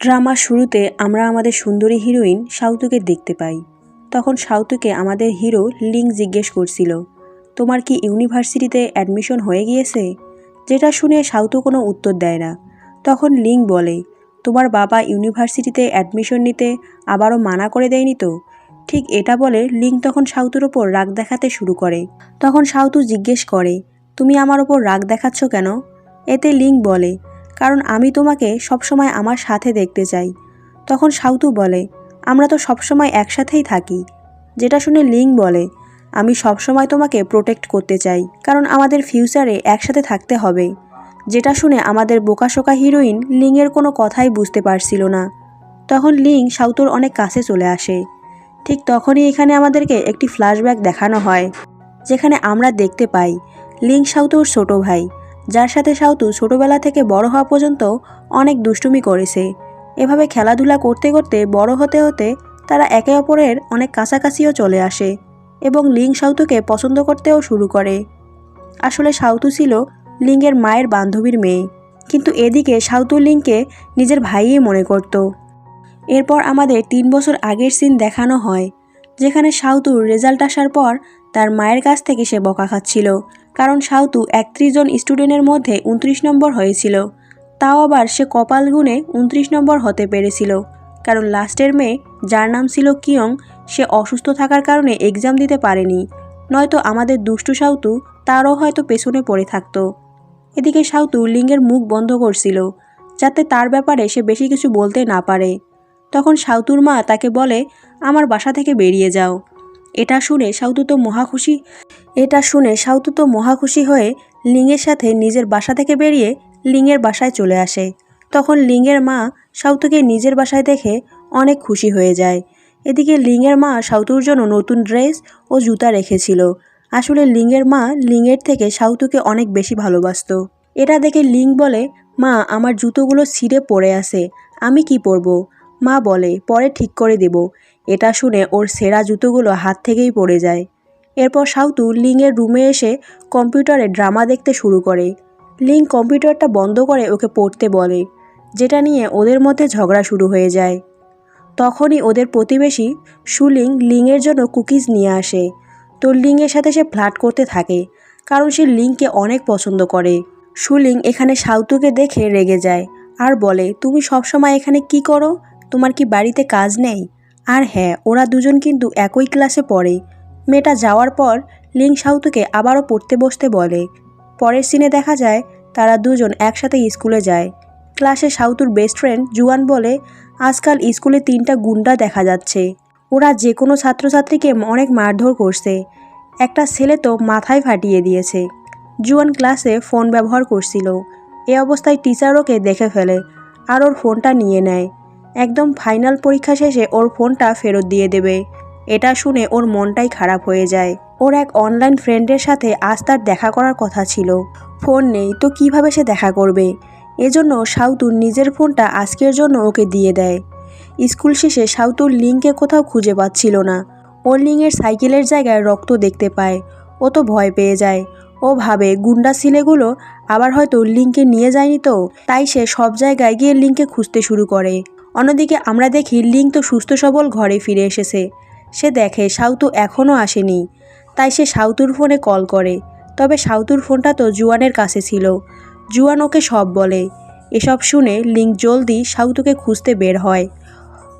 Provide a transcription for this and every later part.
ড্রামার শুরুতে আমরা আমাদের সুন্দরী হিরোইন সাউতুকে দেখতে পাই। তখন সাউতুকে আমাদের হিরো লিং জিজ্ঞেস করছিল, তোমার কি ইউনিভার্সিটিতে অ্যাডমিশন হয়ে গিয়েছে? যেটা শুনে সাউতু কোনো উত্তর দেয় না। তখন লিং বলে, তোমার বাবা ইউনিভার্সিটিতে অ্যাডমিশন নিতে আবারও মানা করে দেয়নি তো? ঠিক এটা বলে লিং তখন সাউতুর ওপর রাগ দেখাতে শুরু করে। তখন সাউতু জিজ্ঞেস করে, তুমি আমার ওপর রাগ দেখাচ্ছ কেন? এতে লিং বলে কারণ আমি তোমাকে সবসময় আমার সাথে দেখতে চাই। তখন সাউতু বলে, আমরা তো সবসময় একসাথেই থাকি। যেটা শুনে লিং বলে, আমি সবসময় তোমাকে প্রোটেক্ট করতে চাই, কারণ আমাদের ফিউচারে একসাথে থাকতে হবে। যেটা শুনে আমাদের বোকাশোকা হিরোইন লিংয়ের কোনো কথাই বুঝতে পারছিল না। তখন লিং সাউতুর অনেক কাছে চলে আসে। ঠিক তখনই এখানে আমাদেরকে একটি ফ্ল্যাশব্যাক দেখানো হয়, যেখানে আমরা দেখতে পাই লিং সাউতুর ছোট ভাই। যার সাথে সাউতু ছোটবেলা থেকে বড় হওয়া পর্যন্ত অনেক দুষ্টুমি করেছে। এভাবে খেলাধুলা করতে করতে বড় হতে হতে তারা একে অপরের অনেক কাছাকাছিও চলে আসে এবং লিং সাউতুকে পছন্দ করতেও শুরু করে। আসলে সাউতু ছিল লিঙ্গের মায়ের বান্ধবীর মেয়ে, কিন্তু এদিকে সাউতু লিংকে নিজের ভাইই মনে করত। এরপর আমাদের তিন বছর আগের সিন দেখানো হয়, যেখানে সাউতুর রেজাল্ট আসার পর তার মায়ের কাছ থেকে সে বকা খাচ্ছিল। কারণ সাউতু একত্রিশ জন স্টুডেন্টের মধ্যে উনত্রিশ নম্বর হয়েছিল। তাও আবার সে কপাল গুণে উনত্রিশ নম্বর হতে পেরেছিল। কারণ লাস্টের মেয়ে, যার নাম ছিল কিয়ং, সে অসুস্থ থাকার কারণে এক্সাম দিতে পারেনি। নয়তো আমাদের দুষ্টু সাউতু তারও হয়তো পেছনে পড়ে থাকতো। এদিকে সাউতু লিঙ্গের মুখ বন্ধ করছিল, যাতে তার ব্যাপারে সে বেশি কিছু বলতে না পারে। তখন সাউতুর মা তাকে বলে, আমার বাসা থেকে বেরিয়ে যাও। এটা শুনে সাউতু তো মহা খুশি। এটা শুনে সাউতু তো মহা খুশি হয়ে লিঙ্গের সাথে নিজের বাসা থেকে বেরিয়ে লিঙ্গের বাসায় চলে আসে। তখন লিঙ্গের মা সাউতুকে নিজের বাসায় দেখে অনেক খুশি হয়ে যায়। এদিকে লিঙ্গের মা সাউতুর জন্য নতুন ড্রেস ও জুতা রেখেছিল। আসলে লিঙ্গের মা লিঙ্গের থেকে সাউতুকে অনেক বেশি ভালোবাসতো। এটা দেখে লিং বলে, মা, আমার জুতোগুলো ছিঁড়ে পড়ে আছে। আমি কি পরবো? মা বলে, পরে ঠিক করে দেব। এটা শুনে ওর সেরা জুতোগুলো হাত থেকেই পড়ে যায়। এরপর সাউতু লিংয়ের রুমে এসে কম্পিউটারে ড্রামা দেখতে শুরু করে। লিং কম্পিউটারটা বন্ধ করে ওকে পড়তে বলে, যেটা নিয়ে ওদের মধ্যে ঝগড়া শুরু হয়ে যায়। তখনই ওদের প্রতিবেশী সুলিং লিংয়ের জন্য কুকিজ নিয়ে আসে। তো লিংয়ের সাথে সে ফ্লার্ট করতে থাকে, কারণ সে লিংকে অনেক পছন্দ করে। সুলিং এখানে সাউতুকে দেখে রেগে যায়, আর বলে, তুমি সবসময় এখানে কি করো? তোমার কি বাড়িতে কাজ নেই? আর হ্যাঁ ওরা দুজন কিন্তু একই ক্লাসে পড়ে। মেয়েটা যাওয়ার পর লিং সাউতুকে আবারও পড়তে বসতে বলে। পরের সিনে দেখা যায়, তারা দুজন একসাথে স্কুলে যায়। ক্লাসে সাউতুর বেস্ট ফ্রেন্ড জুয়ান বলে, আজকাল স্কুলে তিনটা গুন্ডা দেখা যাচ্ছে। ওরা যে কোনো ছাত্রছাত্রীকে অনেক মারধর করছে। একটা ছেলে তো মাথায় ফাটিয়ে দিয়েছে। জুয়ান ক্লাসে ফোন ব্যবহার করছিল। এ অবস্থায় টিচার ওকে দেখে ফেলে আর ওর ফোনটা নিয়ে নেয়। একদম ফাইনাল পরীক্ষা শেষে ওর ফোনটা ফেরত দিয়ে দেবে। এটা শুনে ওর মনটাই খারাপ হয়ে যায়। ওর এক অনলাইন ফ্রেন্ডের সাথে আজ তার দেখা করার কথা ছিল। ফোন নেই, তো কীভাবে সে দেখা করবে? এজন্য সাউতুর নিজের ফোনটা আজকের জন্য ওকে দিয়ে দেয়। স্কুল শেষে সাউতুর লিংকে কোথাও খুঁজে পাচ্ছিল না। ও লিংয়ের সাইকেলের জায়গায় রক্ত দেখতে পায়। ও তো ভয় পেয়ে যায়। ও ভাবে গুন্ডা ছেলেগুলো আবার হয়তো লিংকে নিয়ে যায়নি তো, তাই সে সব জায়গায় গিয়ে লিংকে খুঁজতে শুরু করে। অন্যদিকে আমরা দেখি লিঙ্ক তো সুস্থ সবল ঘরে ফিরে এসেছে। সে দেখে সাউতু এখনও আসেনি। তাই সে সাউতুর ফোনে কল করে। তবে সাউতুর ফোনটা তো জুয়ানের কাছে ছিল। জুয়ান ওকে সব বলে। এসব শুনে লিঙ্ক জলদি সাউতুকে খুঁজতে বের হয়।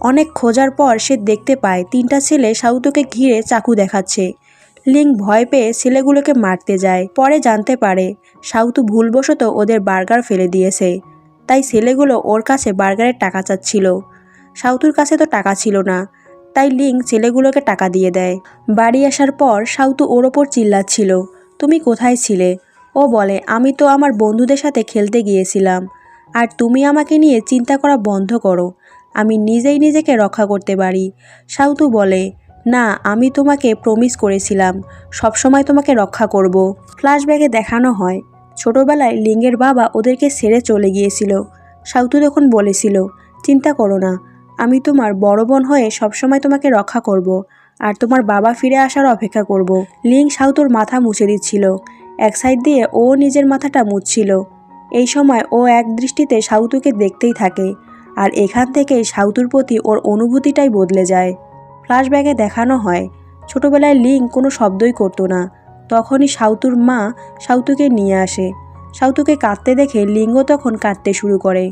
অনেক খোঁজার পর সে দেখতে পায় তিনটা ছেলে সাউতুকে ঘিরে চাকু দেখাচ্ছে। লিঙ্ক ভয় পেয়ে ছেলেগুলোকে মারতে যায়। পরে জানতে পারে সাউতু ভুলবশত ওদের বার্গার ফেলে দিয়েছে। তাই ছেলেগুলো ওর কাছে বার্গারের টাকা চাচ্ছিল। সাউতুর কাছে তো টাকা ছিল না। তাই লিং ছেলেগুলোকে টাকা দিয়ে দেয়। বাড়ি আসার পর সাউতু ওর ওপর চিল্লাচ্ছিল, তুমি কোথায় ছিলে? ও বলে, আমি তো আমার বন্ধুদের সাথে খেলতে গিয়েছিলাম। আর তুমি আমাকে নিয়ে চিন্তা করা বন্ধ করো। আমি নিজেই নিজেকে রক্ষা করতে পারি। সাউতু বলে, না, আমি তোমাকে প্রমিস করেছিলাম। সবসময় তোমাকে রক্ষা করব। ফ্ল্যাশব্যাগে দেখানো হয়, ছোটবেলায় লিঙ্গের বাবা ওদেরকে ছেড়ে চলে গিয়েছিল। সাউতু তখন বলেছিল, চিন্তা করো না আমি তোমার বড় বোন হয়ে সবসময় তোমাকে রক্ষা করব আর তোমার বাবা ফিরে আসার অপেক্ষা করব। লিং সাউতুর মাথা মুছে দিচ্ছিল। এক সাইড দিয়ে ও নিজের মাথাটা মুছছিল। এই সময় ও এক দৃষ্টিতে সাউতুকে দেখতেই থাকে আর এখান থেকেই সাউতুর প্রতি ওর অনুভূতিটাই বদলে যায়। ফ্ল্যাশব্যাকে দেখানো হয়, ছোটবেলায় লিং কোনো শব্দই করতো না। তখনই সাউতুর মা সাউতুকে নিয়ে আসে। সাউতুকে কাঁদতে দেখে লিঙ্গ তখন কাঁদতে শুরু করে।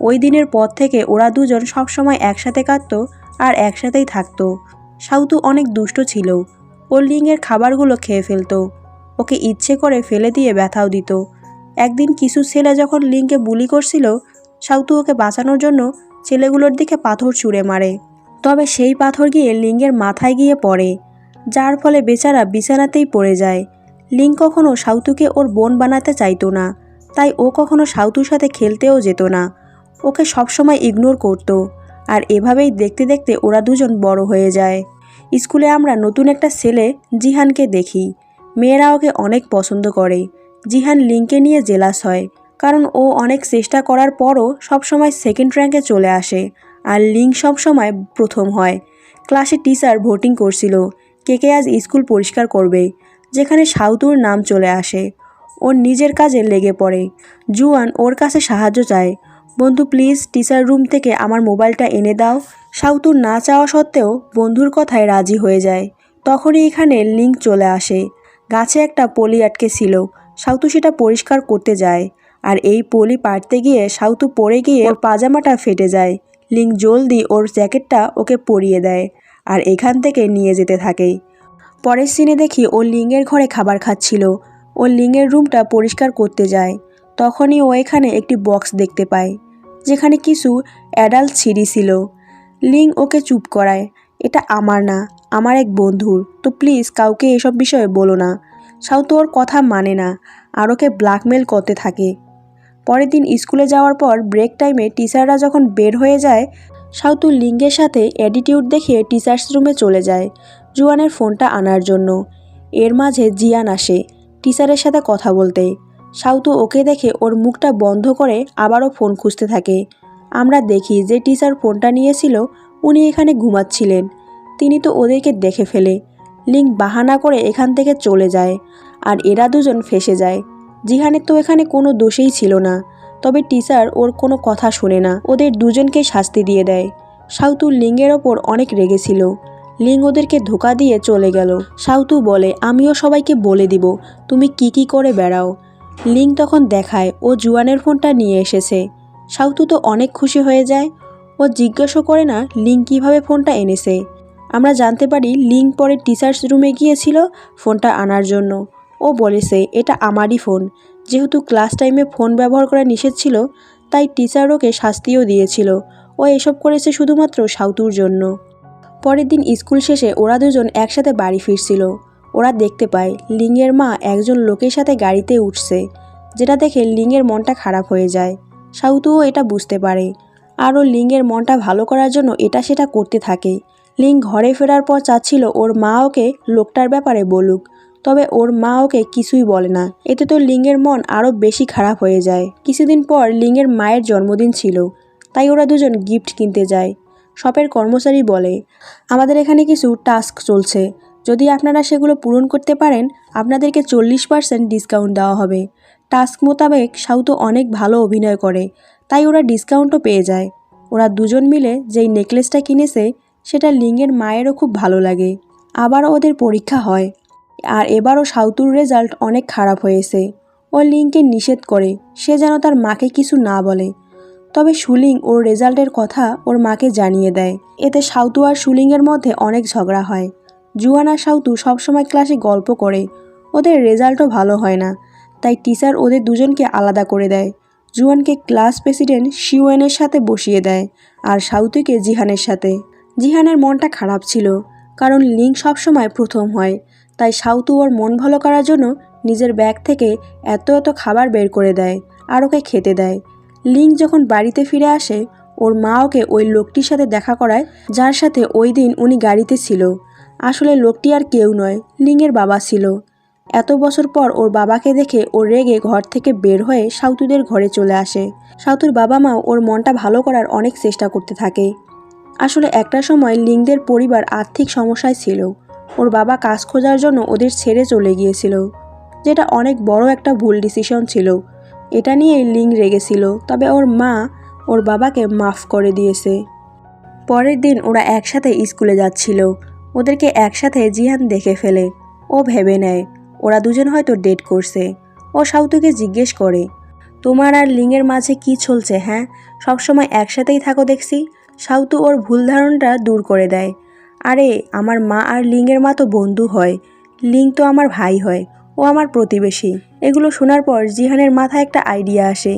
ওই দিনের পর থেকে ওরা দুজন সবসময় একসাথে কাঁদতো আর একসাথেই থাকতো। সাউতু অনেক দুষ্ট ছিল। ও লিঙ্গের খাবারগুলো খেয়ে ফেলতো। ওকে ইচ্ছে করে ফেলে দিয়ে ব্যথাও দিত। একদিন কিছু ছেলে যখন লিঙ্কে বুলি করছিল সাউতু ওকে বাঁচানোর জন্য ছেলেগুলোর দিকে পাথর ছুঁড়ে মারে। তবে সেই পাথর গিয়ে লিঙ্গের মাথায় গিয়ে পড়ে, যার ফলে বেচারা বিছানাতেই পড়ে যায়। লিঙ্ক কখনো সাউতুকে ওর বোন বানাতে চাইতো না, তাই ও কখনো সাউতুর সাথে খেলতেও যেত না। ওকে সবসময় ইগনোর করতো। আর এভাবেই দেখতে দেখতে ওরা দুজন বড় হয়ে যায়। স্কুলে আমরা নতুন একটা ছেলে জিহানকে দেখি। মেয়েরা ওকে অনেক পছন্দ করে। জিহান লিঙ্কে নিয়ে জেলাস হয়। কারণ ও অনেক চেষ্টা করার পরও সবসময় সেকেন্ড র্যাঙ্কে চলে আসে। আর লিঙ্ক সবসময় প্রথম হয়। ক্লাসে টিচার ভোটিং করছিল। কে কে আজ স্কুল পরিষ্কার করবে? যেখানে সাউতুর নাম চলে আসে। ওর নিজের কাজে লেগে পড়ে। জুয়ান ওর কাছে সাহায্য চায়। বন্ধু প্লিজ টিচার রুম থেকে আমার মোবাইলটা এনে দাও। সাউতুর না চাওয়া সত্ত্বেও বন্ধুর কথায় রাজি হয়ে যায়। তখনই এখানে লিঙ্ক চলে আসে। গাছে একটা পলি আটকে ছিল। সাউতু সেটা পরিষ্কার করতে যায়। আর এই পলি পাড়তে গিয়ে সাউতু পড়ে গিয়ে ওর পাজামাটা ফেটে যায়। লিঙ্ক জলদি ওর জ্যাকেটটা ওকে পরিয়ে দেয় আর এখান থেকে নিয়ে যেতে থাকে। পরের সিনে দেখি ও লিঙ্গের ঘরে খাবার খাচ্ছিল। ও লিঙ্গের রুমটা পরিষ্কার করতে যায়। তখনই ও এখানে একটি বক্স দেখতে পায়। যেখানে কিছু অ্যাডাল্ট ছিঁড়ি ছিল। লিং ওকে চুপ করায়। এটা আমার না, আমার এক বন্ধুর। তো প্লিজ কাউকে এসব বিষয়ে বলো না। সাউতো ওর কথা মানে না, আর ওকে ব্ল্যাকমেল করতে থাকে। পরের দিন স্কুলে যাওয়ার পর ব্রেক টাইমে টিচাররা যখন বের হয়ে যায় সাউতু লিঙ্গের সাথে অ্যাটিটিউড দেখিয়ে টিচার্স রুমে চলে যায় জুয়ানের ফোনটা আনার জন্য। এর মাঝে জিয়ান আসে, টিচারের সাথে কথা বলতে। সাউতু ওকে দেখে ওর মুখটা বন্ধ করে আবারও ফোন খুঁজতে থাকে। আমরা দেখি যে টিচার ফোনটা নিয়েছিল, উনি এখানে ঘুমাচ্ছিলেন। তিনি তো ওদেরকে দেখে ফেলে। লিঙ্ক বাহানা করে এখান থেকে চলে যায় আর এরা দুজন ফেসে যায়। জিহানের তো এখানে কোনো দোষেই ছিল না, তবে টিচার ওর কোনো কথা শোনে না। ওদের দুজনকে শাস্তি দিয়ে দেয়। সাউতু লিঙ্গের ওপর অনেক রেগেছিল লিং ওদেরকে ধোকা দিয়ে চলে গেল। সাউতু বলে, আমিও সবাইকে বলে দিব, তুমি কি কি করে বেড়াও? লিং তখন দেখায় ও জুয়ানের ফোনটা নিয়ে এসেছে। সাউতু তো অনেক খুশি হয়ে যায়। ও জিজ্ঞাসা করে না লিং কীভাবে ফোনটা এনেছে। আমরা জানতে পারি লিং পরে টিচার্স রুমে গিয়েছিল ফোনটা আনার জন্য। ও বলেছে, এটা আমারই ফোন। যেহেতু ক্লাস টাইমে ফোন ব্যবহার করা নিষেধ ছিল, তাই টিচার ওকে শাস্তিও দিয়েছিল। ও এসব করেছে শুধুমাত্র সাউতুর জন্য। পরের দিন স্কুল শেষে ওরা দুজন একসাথে বাড়ি ফিরছিল। ওরা দেখতে পায় লিঙ্গের মা একজন লোকের সাথে গাড়িতে উঠছে, যেটা দেখে লিঙ্গের মনটা খারাপ হয়ে যায়। সাউতুও এটা বুঝতে পারে। আর ও লিঙ্গের মনটা ভালো করার জন্য এটা সেটা করতে থাকে। লিঙ্গ ঘরে ফেরার পর চাচ্ছিল ওর মা ওকে লোকটার ব্যাপারে বলুক, তবে ওর মা ওকে কিছুই বলে না। এতে তো লিঙ্গের মন আরও বেশি খারাপ হয়ে যায়। কিছুদিন পর লিঙ্গের মায়ের জন্মদিন ছিল, তাই ওরা দুজন গিফট কিনতে যায়। শপের কর্মচারী বলে, আমাদের এখানে কিছু টাস্ক চলছে যদি আপনারা সেগুলো পূরণ করতে পারেন, আপনাদেরকে চল্লিশ পার্সেন্ট ডিসকাউন্ট দেওয়া হবে। টাস্ক মোতাবেক সাউতো অনেক ভালো অভিনয় করে, তাই ওরা ডিসকাউন্টও পেয়ে যায়। ওরা দুজন মিলে যেই নেকলেসটা কিনেছে, সেটা লিঙ্গের মায়েরও খুব ভালো লাগে। আবারও ওদের পরীক্ষা হয়। আর এবারও সাউতুর রেজাল্ট অনেক খারাপ হয়েছে। ও লিঙ্ককে নিষেধ করে, সে যেন তার মাকে কিছু না বলে। তবে সুলিং ওর রেজাল্টের কথা ওর মাকে জানিয়ে দেয়। এতে সাউতু আর সুলিংয়ের মধ্যে অনেক ঝগড়া হয়। জুয়ান সাউতু সবসময় ক্লাসে গল্প করে। ওদের রেজাল্টও ভালো হয় না। তাই টিচার ওদের দুজনকে আলাদা করে দেয়। জুয়ানকে ক্লাস প্রেসিডেন্ট শিওয়েনের সাথে বসিয়ে দেয় আর সাউতুকে জিহানের সাথে। জিহানের মনটা খারাপ ছিল, কারণ লিঙ্ক সবসময় প্রথম হয়। তাই সাউতু ওর মন ভালো করার জন্য নিজের ব্যাগ থেকে এত এত খাবার বের করে দেয় আর ওকে খেতে দেয়। লিঙ্ক যখন বাড়িতে ফিরে আসে, ওর মা ওকে ওই লোকটির সাথে দেখা করায়, যার সাথে ওই দিন উনি গাড়িতে ছিল। আসলে লোকটি আর কেউ নয় লিঙ্গের বাবা ছিল। এত বছর পর ওর বাবাকে দেখে ও রেগে ঘর থেকে বের হয়ে সাউতুদের ঘরে চলে আসে। সাউতুর বাবা মাও ওর মনটা ভালো করার অনেক চেষ্টা করতে থাকে। আসলে একটা সময় লিঙ্গদের পরিবার আর্থিক সমস্যায় ছিল। ওর বাবা কাজ খোঁজার জন্য ওদের ছেড়ে চলে গিয়েছিল, যেটা অনেক বড় একটা ভুল ডিসিশন ছিল। এটা নিয়েই লিং রেগেছিল, তবে ওর মা ওর বাবাকে মাফ করে দিয়েছে। পরের দিন ওরা একসাথে স্কুলে যাচ্ছিল। ওদেরকে একসাথে জিহান দেখে ফেলে। ও ভেবে নেয়, ওরা দুজন হয়তো ডেট করছে। ও সাউতুকে জিজ্ঞেস করে, তোমার আর লিঙ্গের মাঝে কি চলছে হ্যাঁ? সবসময় একসাথেই থাকো দেখছি? সাউতু ওর ভুল ধারণাটা দূর করে দেয়, আরে, আমার মা আর লিঙ্গের মা তো বন্ধু হয়। লিঙ্গ তো আমার ভাই হয়, ও আমার প্রতিবেশী। এগুলো শোনার পর জিহানের মাথায় একটা আইডিয়া আসে।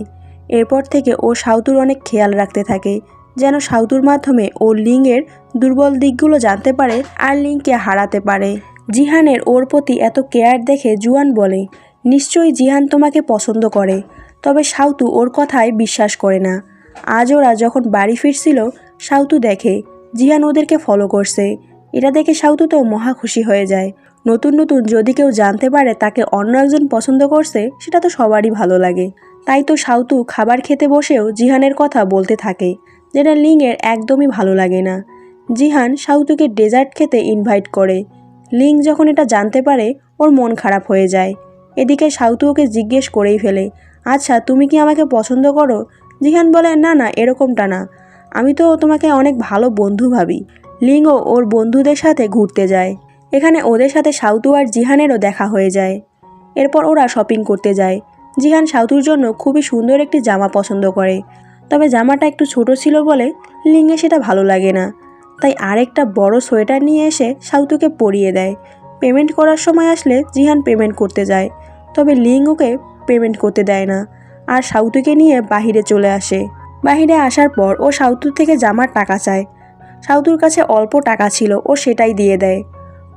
এরপর থেকে ও সাউতুর অনেক খেয়াল রাখতে থাকে। যেন সাউতুর মাধ্যমে ও লিঙ্গের দুর্বল দিকগুলো জানতে পারে আর লিঙ্গকে হারাতে পারে। জিহানের ওর প্রতি এত কেয়ার দেখে জুয়ান বলে, নিশ্চয়ই জিহান তোমাকে পছন্দ করে। তবে সাউতু ওর কথায় বিশ্বাস করে না। আজ ওরা যখন বাড়ি ফিরছিল, সাউতু দেখে, জিহান ওদেরকে ফলো করছে। এটা দেখে সাউতু তো মহা খুশি হয়ে যায়। নতুন নতুন যদি কেউ জানতে পারে তাকে অন্য একজন পছন্দ করছে, সেটা তো সবারই ভালো লাগে। তাই তো সাউতু খাবার খেতে বসেও জিহানের কথা বলতে থাকে। যেটা লিংয়ের একদমই ভালো লাগে না। জিহান সাউতুকে ডেজার্ট খেতে ইনভাইট করে। লিং যখন এটা জানতে পারে, ওর মন খারাপ হয়ে যায়। এদিকে সাউতু ওকে জিজ্ঞেস করেই ফেলে আচ্ছা তুমি কি আমাকে পছন্দ করো? জিহান বলে, না না, এরকমটা না। আমি তো তোমাকে অনেক ভালো বন্ধু ভাবি। লিংও ওর বন্ধুদের সাথে ঘুরতে যায়। এখানে ওদের সাথে সাউতু আর জিহানেরও দেখা হয়ে যায়। এরপর ওরা শপিং করতে যায়। জিহান সাউতুর জন্য খুবই সুন্দর একটি জামা পছন্দ করে। তবে জামাটা একটু ছোট ছিল বলে লিঙ্গে সেটা ভালো লাগে না। তাই আরেকটা বড় সোয়েটার নিয়ে এসে সাউতুকে পরিয়ে দেয়। পেমেন্ট করার সময় আসলে জিহান পেমেন্ট করতে যায়, তবে লিং ওকে পেমেন্ট করতে দেয় না আর সাউতুকে নিয়ে বাহিরে চলে আসে। বাহিরে আসার পর ও সাউতুর থেকে জামার টাকা চায়। সাউতুর কাছে অল্প টাকা ছিল, ও সেটাই দিয়ে দেয়।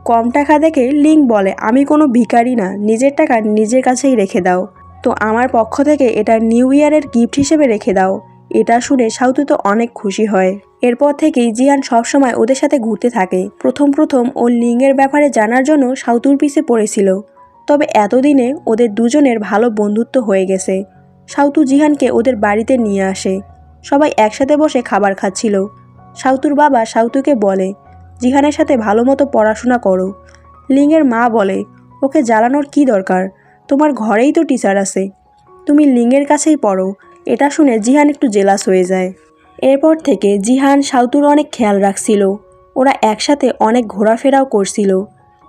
কম টাকা দেখে লিং বলে, আমি কোনো ভিখারি না, নিজের টাকা নিজের কাছেই রেখে দাও। তো আমার পক্ষ থেকে এটা নিউ ইয়ারের গিফট হিসেবে রেখে দাও। এটা শুনে সাউতু তো অনেক খুশি হয়। এরপর থেকেই জিয়ান সবসময় ওদের সাথে ঘুরতে থাকে। প্রথম প্রথম ও লিঙ্গের ব্যাপারে জানার জন্য সাউতুর পিছে পড়েছিল। তবে এতদিনে ওদের দুজনের ভালো বন্ধুত্ব হয়ে গেছে। সাউতু জিহানকে ওদের বাড়িতে নিয়ে আসে। সবাই একসাথে বসে খাবার খাচ্ছিল। সাউতুর বাবা সাউতুকে বলে, জিহানের সাথে ভালো মতো পড়াশোনা করো। লিঙ্গের মা বলে, ওকে জ্বালানোর কি দরকার? তোমার ঘরেই তো টিচার আছে। তুমি লিঙ্গের কাছেই পড়ো। এটা শুনে জিহান একটু জেলাস হয়ে যায়। এরপর থেকে জিহান সাউতুর অনেক খেয়াল রাখছিল। ওরা একসাথে অনেক ঘোরাফেরাও করছিল।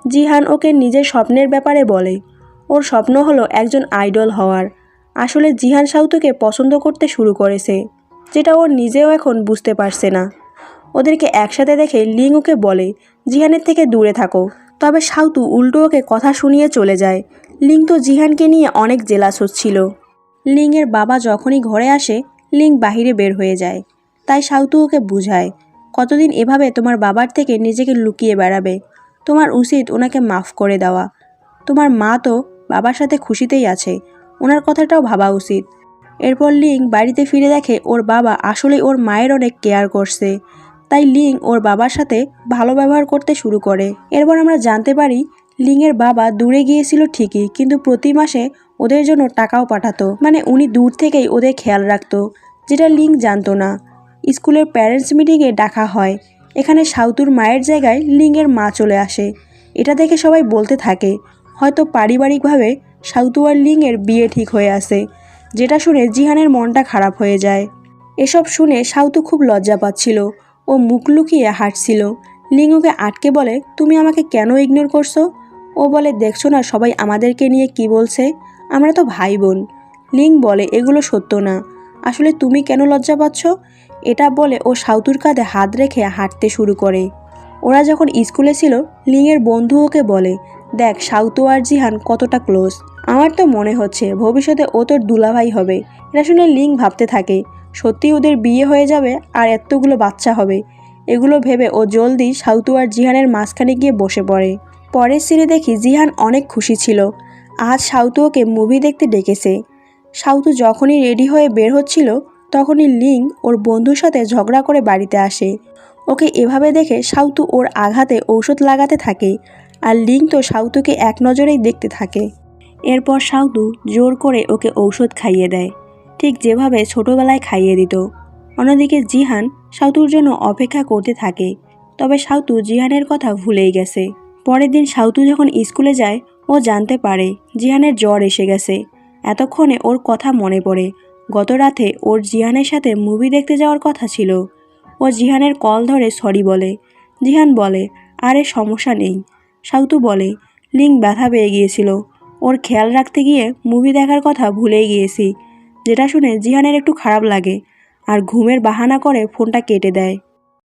জিহান ওকে নিজের স্বপ্নের ব্যাপারে বলে। ওর স্বপ্ন হলো একজন আইডল হওয়ার। আসলে জিহান সাউতুকে পছন্দ করতে শুরু করেছে, যেটা ওর নিজেও এখন বুঝতে পারছে না। ওদেরকে একসাথে দেখে লিং ওকে বলে, জিহানের থেকে দূরে থাকো। তবে সাউতু উল্টো ওকে কথা শুনিয়ে চলে যায়। লিং তো জিহানকে নিয়ে অনেক জেলাস হচ্ছিল। লিংয়ের বাবা যখনই ঘরে আসে, লিং বাহিরে বের হয়ে যায়। তাই সাউতু ওকে বুঝায়, কতদিন এভাবে তোমার বাবার থেকে নিজেকে লুকিয়ে বেড়াবে? তোমার উচিত ওনাকে মাফ করে দেওয়া। তোমার মা তো বাবার সাথে খুশিতেই আছে, ওনার কথাটাও ভাবা উচিত। এরপর লিং বাড়িতে ফিরে দেখে ওর বাবা আসলে ওর মায়ের অনেক কেয়ার করছে। তাই লিং ওর বাবার সাথে ভালো ব্যবহার করতে শুরু করে। এরপর আমরা জানতে পারি লিংয়ের বাবা দূরে গিয়েছিল ঠিকই, কিন্তু প্রতি মাসে ওদের জন্য টাকাও পাঠাতো। মানে উনি দূর থেকেই ওদের খেয়াল রাখতো, যেটা লিং জানতো না। স্কুলের প্যারেন্টস মিটিংয়ে ডাকা হয়। এখানে সাউতুর মায়ের জায়গায় লিংয়ের মা চলে আসে। এটা দেখে সবাই বলতে থাকে, হয়তো পারিবারিকভাবে সাউতু আর লিংয়ের বিয়ে ঠিক হয়ে আসে যেটা শুনে জিহানের মনটা খারাপ হয়ে যায়। এসব শুনে সাউতু খুব লজ্জা পাচ্ছিল ও মুখ লুকিয়ে হাঁটছিল লিং ওকে আটকে বলে, তুমি আমাকে কেন ইগনোর করছ? ও বলে, দেখছ না সবাই আমাদেরকে নিয়ে কি বলছে? আমরা তো ভাই বোন লিং বলে, এগুলো সত্য না। আসলে তুমি কেন লজ্জা পাচ্ছ? এটা বলে, ও সাউতুর কাঁধে হাত রেখে হাঁটতে শুরু করে। ওরা যখন স্কুলে ছিল, লিংয়ের বন্ধু ওকে বলে, দেখ সাউতু আর জিহান কতটা ক্লোজ। আমার তো মনে হচ্ছে ভবিষ্যতে ও তোর দুলাভাই হবে। এটা শুনে লিং ভাবতে থাকে সত্যি ওদের বিয়ে হয়ে যাবে আর এতগুলো বাচ্চা হবে? এগুলো ভেবে ও জলদি সাউতু আর জিহানের মাঝখানে গিয়ে বসে পড়ে। পরের সিনে দেখি জিহান অনেক খুশি ছিল। আজ সাউতু ওকে মুভি দেখতে ডেকেছে। সাউতু যখনই রেডি হয়ে বের হচ্ছিল, তখনই লিং ওর বন্ধুর সাথে ঝগড়া করে বাড়িতে আসে। ওকে এভাবে দেখে সাউতু ওর আঘাতে ঔষধ লাগাতে থাকে আর লিং তো সাউতুকে এক নজরেই দেখতে থাকে। এরপর সাউতু জোর করে ওকে ঔষধ খাইয়ে দেয়। ঠিক যেভাবে ছোটবেলায় খাইয়ে দিত। অন্যদিকে জিহান সাউতুর জন্য অপেক্ষা করতে থাকে। তবে সাউতু জিহানের কথা ভুলেই গেছে। পরের দিন সাউতু যখন স্কুলে যায়, ও জানতে পারে জিহানের জ্বর এসে গেছে। এতক্ষণে ওর কথা মনে পড়ে। গত রাতে ওর জিহানের সাথে মুভি দেখতে যাওয়ার কথা ছিল। ও জিহানের কল ধরে সরি বলে। জিহান বলে, আরে, সমস্যা নেই। সাউতু বলে, লিঙ্ক ব্যথা পেয়ে গিয়েছিল। ওর খেয়াল রাখতে গিয়ে মুভি দেখার কথা ভুলেই গিয়েছি। যেটা শুনে জিহানের একটু খারাপ লাগে। আর ঘুমের বাহানা করে ফোনটা কেটে দেয়।